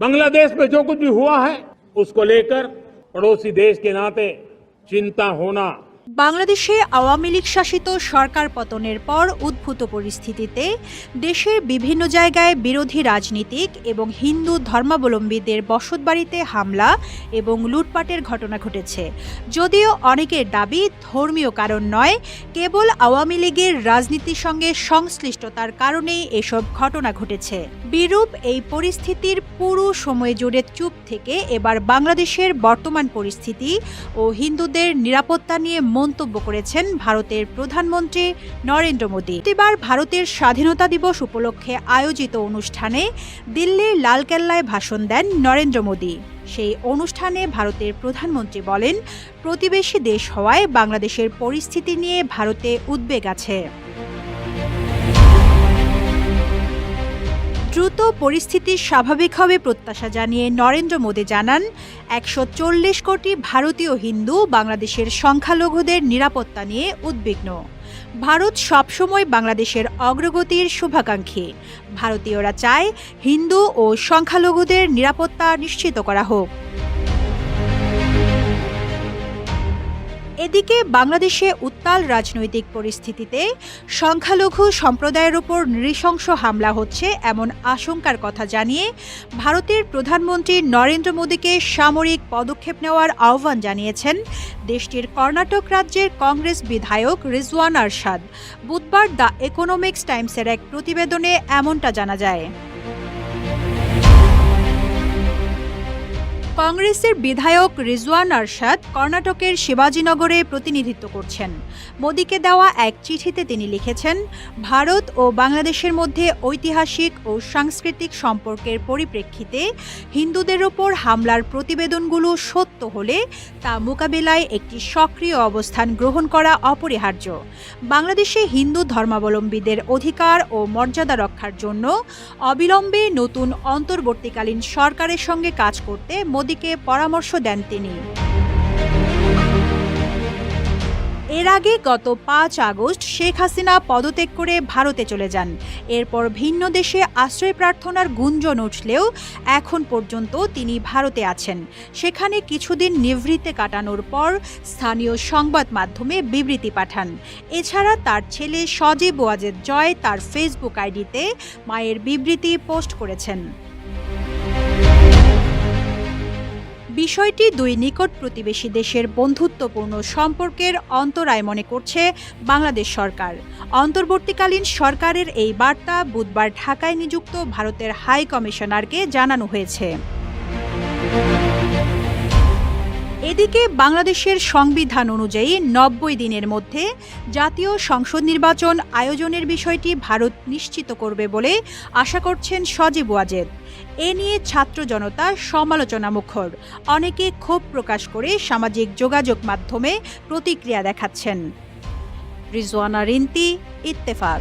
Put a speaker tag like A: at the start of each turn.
A: बांग्लादेश में जो कुछ भी हुआ है, उसको लेकर पड़ोसी देश के नाते चिंता होना
B: বাংলাদেশে আওয়ামী লীগ শাসিত সরকার পতনের পর উদ্ভূত পরিস্থিতিতে দেশের বিভিন্ন জায়গায় বিরোধী রাজনীতিক এবং হিন্দু ধর্মাবলম্বীদের বসতবাড়িতে হামলা এবং লুটপাটের ঘটনা ঘটেছে। যদিও অনেকের দাবি ধর্মীয় কারণ নয়, কেবল আওয়ামী লীগের রাজনীতির সঙ্গে সংশ্লিষ্টতার কারণেই এসব ঘটনা ঘটেছে। বিরূপ এই পরিস্থিতির পুরো সময় জুড়ে চুপ থেকে এবার বাংলাদেশের বর্তমান পরিস্থিতি ও হিন্দুদের নিরাপত্তা নিয়ে মন্তব্য করেছেন ভারতের প্রধানমন্ত্রী নরেন্দ্র মোদী। এবার ভারতের স্বাধীনতা দিবস উপলক্ষে আয়োজিত অনুষ্ঠানে দিল্লির লালকেল্লায় ভাষণ দেন নরেন্দ্র মোদী। সেই অনুষ্ঠানে ভারতের প্রধানমন্ত্রী বলেন, প্রতিবেশী দেশ হওয়ায় বাংলাদেশের পরিস্থিতি নিয়ে ভারতে উদ্বেগ আছে। দ্রুত পরিস্থিতি স্বাভাবিক হবে প্রত্যাশা জানিয়ে নরেন্দ্র মোদী জানান, একশো চল্লিশ কোটি ভারতীয় হিন্দু বাংলাদেশের সংখ্যালঘুদের নিরাপত্তা নিয়ে উদ্বিগ্ন। ভারত সবসময় বাংলাদেশের অগ্রগতির শুভাকাঙ্ক্ষী। ভারতীয়রা চায় হিন্দু ও সংখ্যালঘুদের নিরাপত্তা নিশ্চিত করা হোক। এদিকে বাংলাদেশে উত্তাল রাজনৈতিক পরিস্থিতিতে সংখ্যালঘু সম্প্রদায়ের উপর নৃশংস হামলা হচ্ছে এমন আশঙ্কার কথা জানিয়ে ভারতের প্রধানমন্ত্রী নরেন্দ্র মোদীকে সামরিক পদক্ষেপ নেওয়ার আহ্বান জানিয়েছেন দেশটির কর্ণাটক রাজ্যের কংগ্রেস বিধায়ক রিজওয়ান আরশাদ। বুধবার দ্য ইকোনমিক্স টাইমসের এক প্রতিবেদনে এমনটা জানা যায়। কংগ্রেসের বিধায়ক রিজওয়ান আরশাদ কর্ণাটকের শিবাজীনগরে প্রতিনিধিত্ব করছেন। মোদীকে দেওয়া এক চিঠিতে তিনি লিখেছেন, ভারত ও বাংলাদেশের মধ্যে ঐতিহাসিক ও সাংস্কৃতিক সম্পর্কের পরিপ্রেক্ষিতে হিন্দুদের ওপর হামলার প্রতিবেদনগুলো সত্য হলে তা মোকাবেলায় একটি সক্রিয় অবস্থান গ্রহণ করা অপরিহার্য। বাংলাদেশে হিন্দু ধর্মাবলম্বীদের অধিকার ও মর্যাদা রক্ষার জন্য অবিলম্বে নতুন অন্তর্বর্তীকালীন সরকারের সঙ্গে কাজ করতে মোদীকে পরামর্শ দেন তিনি। এর আগে গত পাঁচ আগস্ট শেখ হাসিনা পদত্যাগ করে ভারতে চলে যান। এরপর ভিন্ন দেশে আশ্রয় প্রার্থনার গুঞ্জন উঠলেও এখন পর্যন্ত তিনি ভারতে আছেন। সেখানে কিছুদিন নিভৃতে কাটানোর পর স্থানীয় সংবাদ মাধ্যমে বিবৃতি পাঠান। এছাড়া তার ছেলে সজীব ওয়াজেদ জয় তার ফেসবুক আইডিতে মায়ের বিবৃতি পোস্ট করেছেন। বিষয়টি দুই নিকট প্রতিবেশী দেশের বন্ধুত্বপূর্ণ সম্পর্কের অন্তরায় মনে করছে বাংলাদেশ সরকার। অন্তর্বর্তীকালীন সরকারের এই বার্তা বুধবার ঢাকায় নিযুক্ত ভারতের হাই কমিশনারকে জানানো হয়েছে। এদিকে বাংলাদেশের সংবিধান অনুযায়ী নব্বই দিনের মধ্যে জাতীয় সংসদ নির্বাচন আয়োজনের বিষয়টি ভারত নিশ্চিত করবে বলে আশা করছেন সজীব ওয়াজেদ। এ নিয়ে ছাত্র জনতা সমালোচনা মুখর অনেকে ক্ষোভ প্রকাশ করে সামাজিক যোগাযোগ মাধ্যমে প্রতিক্রিয়া দেখাচ্ছেন। রিজওয়ানা রিন্তি, ইত্তেফাক।